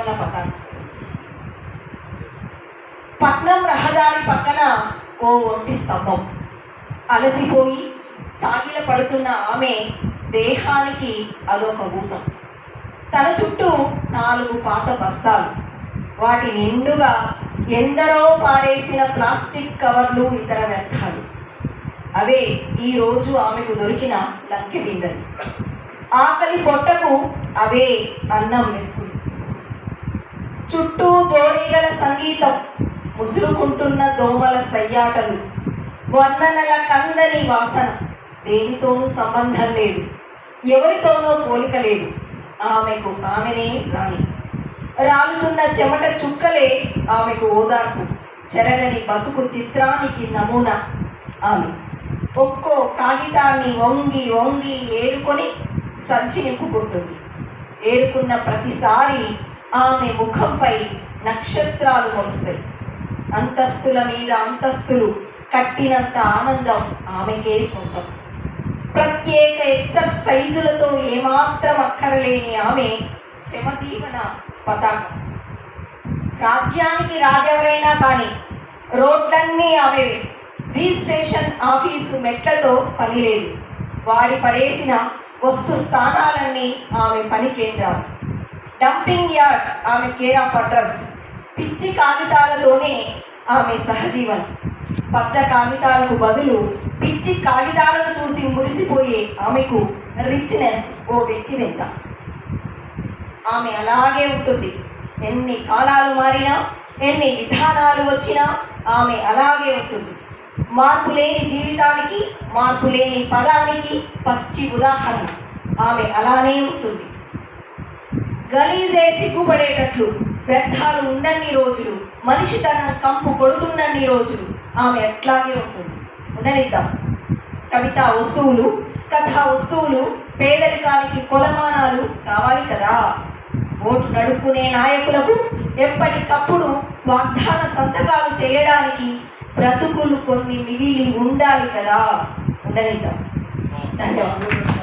జీవన పతాకం. పట్నం రహదారి పక్కన ఓ ఒంటి స్తంభం. అలసిపోయి సాగిల పడుతున్న ఆమె దేహానికి అదొక ఊతం. తన చుట్టూ నాలుగు పాత బస్తాలు. వాటి నిండుగా ఎందరో పారేసిన ప్లాస్టిక్ కవర్లు ఇతర వ్యర్థాలు. అవే ఈరోజు ఆమెకు దొరికిన లక్కి బిందెలు. ఆకలి పొట్టకు అవే అన్నం మెతుకులు చుట్టూ జోరీగల సంగీతం ముసురుకుంటున్న దోమల సయ్యాటలు వర్ణనల కందని వాసన. దేనితోనూ సంబంధం లేదు ఎవరితోనో పోలిక లేదు. ఆమెకు ఆమెనే రాణి. రాలుతున్న చెమట చుక్కలే ఆమెకు ఓదార్పు. చెరగని బతుకు చిత్రానికి నమూనా ఆమె. ఒక్కో కాగితాన్ని వంగి వంగి ఏరుకొని సంచి నింపుకుంటుంది ఏరుకున్న ప్రతిసారి ఆమె ముఖంపై నక్షత్రాలు మొలుస్తాయి. అంతస్తుల మీద అంతస్తులు కట్టినంత ఆనందం ఆమెకే సొంతం. ప్రత్యేక ఎక్సర్సైజులతో ఏమాత్రం అక్కరలేని ఆమె శ్రమజీవన పతాకం. రాజ్యానికి రాజెవరైనా కానీ రోడ్లన్నీ ఆమెవే. రిజిస్ట్రేషన్ ఆఫీసు మెట్లతో పని లేదు వాడి పడేసిన వస్తు స్థానాలన్నీ ఆమె పని కేంద్రాలు. డంపింగ్ యార్డ్ ఆమె కేర్ ఆఫ్ అడ్రస్ పిచ్చి కాగితాలతోనే ఆమె సహజీవనం. పచ్చ కాగితాలకు బదులు పిచ్చి కాగితాలను చూసి మురిసిపోయే ఆమెకు రిచ్నెస్ ఓ వ్యక్తి వింత ఆమె అలాగే ఉంటుంది. ఎన్ని కాలాలు మారినా ఎన్ని విధానాలు వచ్చినా ఆమె అలాగే ఉంటుంది. మార్పు లేని జీవితానికి మార్పు లేని పదానికి పచ్చి ఉదాహరణ. ఆమె అలానే ఉంటుంది. గలీజే సిగ్గుపడేటట్లు వ్యర్థాలు ఉండన్ని రోజులు మనిషి తన కంపు కొడుతున్నన్ని రోజులు ఆమె అట్లాగే ఉంటుంది. ఉండనిద్దాం. కవితా వస్తువులు కథ వస్తువులు పేదరికానికి కొలమానాలు కావాలి కదా. ఓటు నడుక్కునే నాయకులకు ఎప్పటికప్పుడు వాగ్దాన సంతకాలు చేయడానికి బ్రతుకులు కొన్ని మిగిలి ఉండాలి కదా. ఉండనిద్దాం. ధన్యవాదాలు.